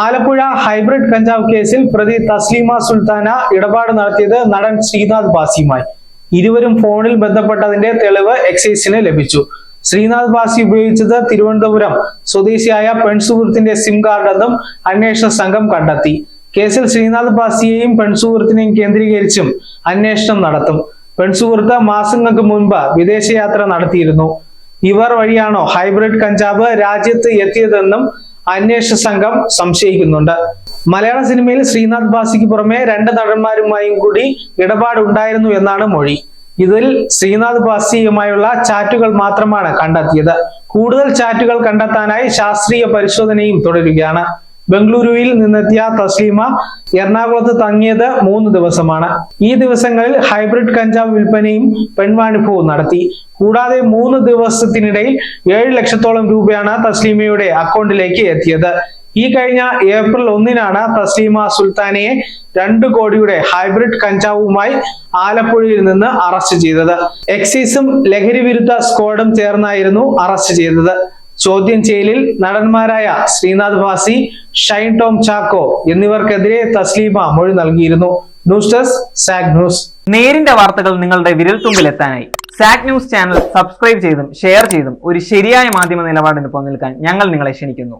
Alappuzha hybrid കഞ്ചാവ് കേസിൽ പ്രതി തസ്ലീമ സുൽത്താന ഇടപാട് നടത്തിയത് നടൻ ശ്രീനാഥ് ബാസിയുമായി. ഇരുവരും ഫോണിൽ ബന്ധപ്പെട്ടതിന്റെ തെളിവ് എക്സൈസിന് ലഭിച്ചു. ശ്രീനാഥ് ബാസി ഉപയോഗിച്ചത് തിരുവനന്തപുരം സ്വദേശിയായ പെൺസുഹൃത്തിന്റെ സിം കാർഡെന്നും അന്വേഷണ സംഘം കണ്ടെത്തി. കേസിൽ ശ്രീനാഥ് ബാസിയെയും പെൺസുഹൃത്തിനെയും കേന്ദ്രീകരിച്ചും അന്വേഷണം നടത്തും. പെൺസുഹൃത്ത് മാസങ്ങൾക്ക് മുൻപ് വിദേശയാത്ര നടത്തിയിരുന്നു. ഇവർ വഴിയാണോ ഹൈബ്രിഡ് കഞ്ചാവ് രാജ്യത്ത് എത്തിയതെന്നും അന്വേഷണ സംഘം സംശയിക്കുന്നുണ്ട്. മലയാള സിനിമയിൽ ശ്രീനാഥ് ബാസിക്ക് പുറമെ രണ്ട് നടന്മാരുമായും കൂടി ഇടപാടുണ്ടായിരുന്നു എന്നാണ് മൊഴി. ഇതിൽ ശ്രീനാഥ് ബാസിയുമായുള്ള ചാറ്റുകൾ മാത്രമാണ് കണ്ടെത്തിയത്. കൂടുതൽ ചാറ്റുകൾ കണ്ടെത്താനായി ശാസ്ത്രീയ പരിശോധനയും തുടരുകയാണ്. ബംഗളൂരുവിൽ നിന്നെത്തിയ തസ്ലീമ എറണാകുളത്ത് തങ്ങിയത് മൂന്ന് ദിവസമാണ്. ഈ ദിവസങ്ങളിൽ ഹൈബ്രിഡ് കഞ്ചാവ് വിൽപ്പനയും പെൺവാണിഭവും നടത്തി. കൂടാതെ മൂന്ന് ദിവസത്തിനിടയിൽ ഏഴ് ലക്ഷത്തോളം രൂപയാണ് തസ്ലീമയുടെ അക്കൗണ്ടിലേക്ക് എത്തിയത്. ഈ കഴിഞ്ഞ ഏപ്രിൽ ഒന്നിനാണ് തസ്ലീമ സുൽത്താനയെ രണ്ട് കോടിയുടെ ഹൈബ്രിഡ് കഞ്ചാവുമായി ആലപ്പുഴയിൽ നിന്ന് അറസ്റ്റ് ചെയ്തത്. എക്സൈസും ലഹരി വിരുദ്ധ സ്ക്വാഡും ചേർന്നായിരുന്നു അറസ്റ്റ് ചെയ്തത്. ചോദ്യം ചെയ്യലിൽ നടന്മാരായ ശ്രീനാഥ് ഭാസി ഷൈൻ ടോം ചാക്കോ എന്നിവർക്കെതിരെ തസ്ലീമ മൊഴി നൽകിയിരുന്നു. ന്യൂസ് ഡെസ്ക് സാഗ് ന്യൂസ്. നേരിന്റെ വാർത്തകൾ നിങ്ങളുടെ വിരൽത്തുമ്പിൽ എത്താനായി സാക് ന്യൂസ് ചാനൽ സബ്സ്ക്രൈബ് ചെയ്തും ഷെയർ ചെയ്തും ഒരു ശരിയായ മാധ്യമ നിലപാടിന് പോകാൻ ഞങ്ങൾ നിങ്ങളെ ക്ഷണിക്കുന്നു.